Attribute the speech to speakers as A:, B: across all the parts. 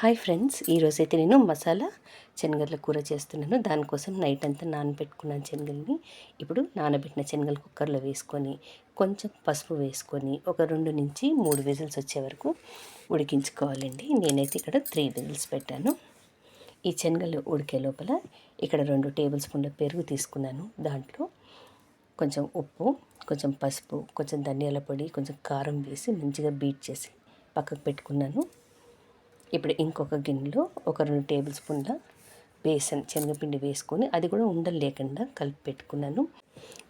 A: Hi friends ఈరోజైతే నేను మసాలా శనగల కూర చేస్తున్నాను. దానికోసం నైట్ అంతా నానబెట్టుకున్నాను శనగల్ని. ఇప్పుడు నానబెట్టిన శనగలు కుక్కర్లో వేసుకొని కొంచెం పసుపు వేసుకొని ఒక రెండు నుంచి మూడు విజిల్స్ వచ్చే వరకు ఉడికించుకోవాలండి. నేనైతే ఇక్కడ త్రీ విజిల్స్ పెట్టాను. ఈ శనగలు ఉడికే లోపల ఇక్కడ రెండు టేబుల్ స్పూన్ల పెరుగు తీసుకున్నాను. దాంట్లో కొంచెం ఉప్పు కొంచెం పసుపు కొంచెం ధనియాల పొడి కొంచెం కారం వేసి మంచిగా బీట్ చేసి పక్కకు పెట్టుకున్నాను. ఇప్పుడు ఇంకొక గిన్నెలో ఒక రెండు టేబుల్ స్పూన్ల బేసన్ శనగపిండి వేసుకొని అది కూడా ఉండలు లేకుండా కలిపి పెట్టుకున్నాను.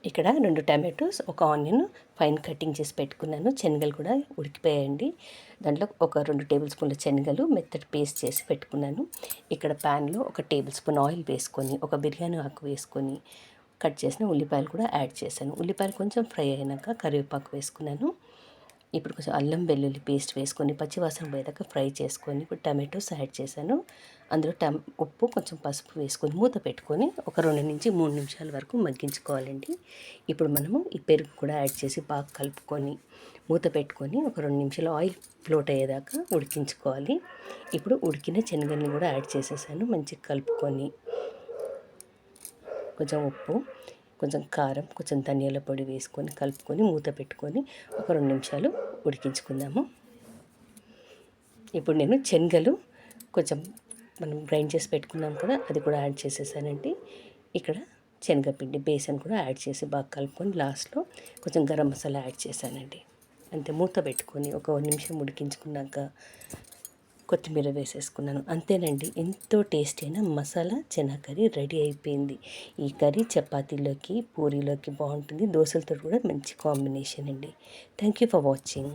A: ఇక్కడ రెండు టమాటోస్ ఒక ఆనియన్ ఫైన్ కటింగ్ చేసి పెట్టుకున్నాను. శనగలు కూడా ఉడికిపోయాయండి. దాంట్లో ఒక రెండు టేబుల్ స్పూన్ల శనగలు మెత్తటి పేస్ట్ చేసి పెట్టుకున్నాను. ఇక్కడ ప్యాన్లో ఒక టేబుల్ స్పూన్ ఆయిల్ వేసుకొని ఒక బిర్యానీ ఆకు వేసుకొని కట్ చేసిన ఉల్లిపాయలు కూడా యాడ్ చేశాను. ఉల్లిపాయలు కొంచెం ఫ్రై అయినాక కరివేపాకు వేసుకున్నాను. ఇప్పుడు కొంచెం అల్లం వెల్లుల్లి పేస్ట్ వేసుకొని పచ్చివాసన పోయేదాకా ఫ్రై చేసుకొని ఇప్పుడు టమాటోస్ యాడ్ చేశాను. అందులో టమ్ ఉప్పు కొంచెం పసుపు వేసుకొని మూత పెట్టుకొని ఒక రెండు నుంచి మూడు నిమిషాల వరకు మగ్గించుకోవాలండి. ఇప్పుడు మనము ఈ పెరుగు కూడా యాడ్ చేసి బాగా కలుపుకొని మూత పెట్టుకొని ఒక రెండు నిమిషాలు ఆయిల్ ఫ్లోట్ అయ్యేదాకా ఉడికించుకోవాలి. ఇప్పుడు ఉడికిన శనగల్ని కూడా యాడ్ చేసేసాను మంచిగా కలుపుకొని. కొంచెం ఉప్పు. కొంచెం కారం కొంచెం ధనియాల పొడి వేసుకొని కలుపుకొని మూత పెట్టుకొని ఒక రెండు నిమిషాలు ఉడికించుకుందాము. ఇప్పుడు నేను శనగలు కొంచెం మనం గ్రైండ్ చేసి పెట్టుకున్నాం కదా అది కూడా యాడ్ చేసేసానండి. ఇక్కడ శనగపిండి బేసన్ కూడా యాడ్ చేసి బాగా కలుపుకొని లాస్ట్లో కొంచెం గరం మసాలా యాడ్ చేశానండి. అంతే మూత పెట్టుకొని ఒక నిమిషం ఉడికించుకున్నాక కొత్తిమీర వేసేసుకున్నాను. అంతేనండి ఎంతో టేస్టీ అయిన మసాలా చెనా కర్రీ రెడీ అయిపోయింది. ఈ కర్రీ చపాతీలోకి పూరీలోకి బాగుంటుంది. దోశలతో కూడా మంచి కాంబినేషన్ అండి. Thank you for watching.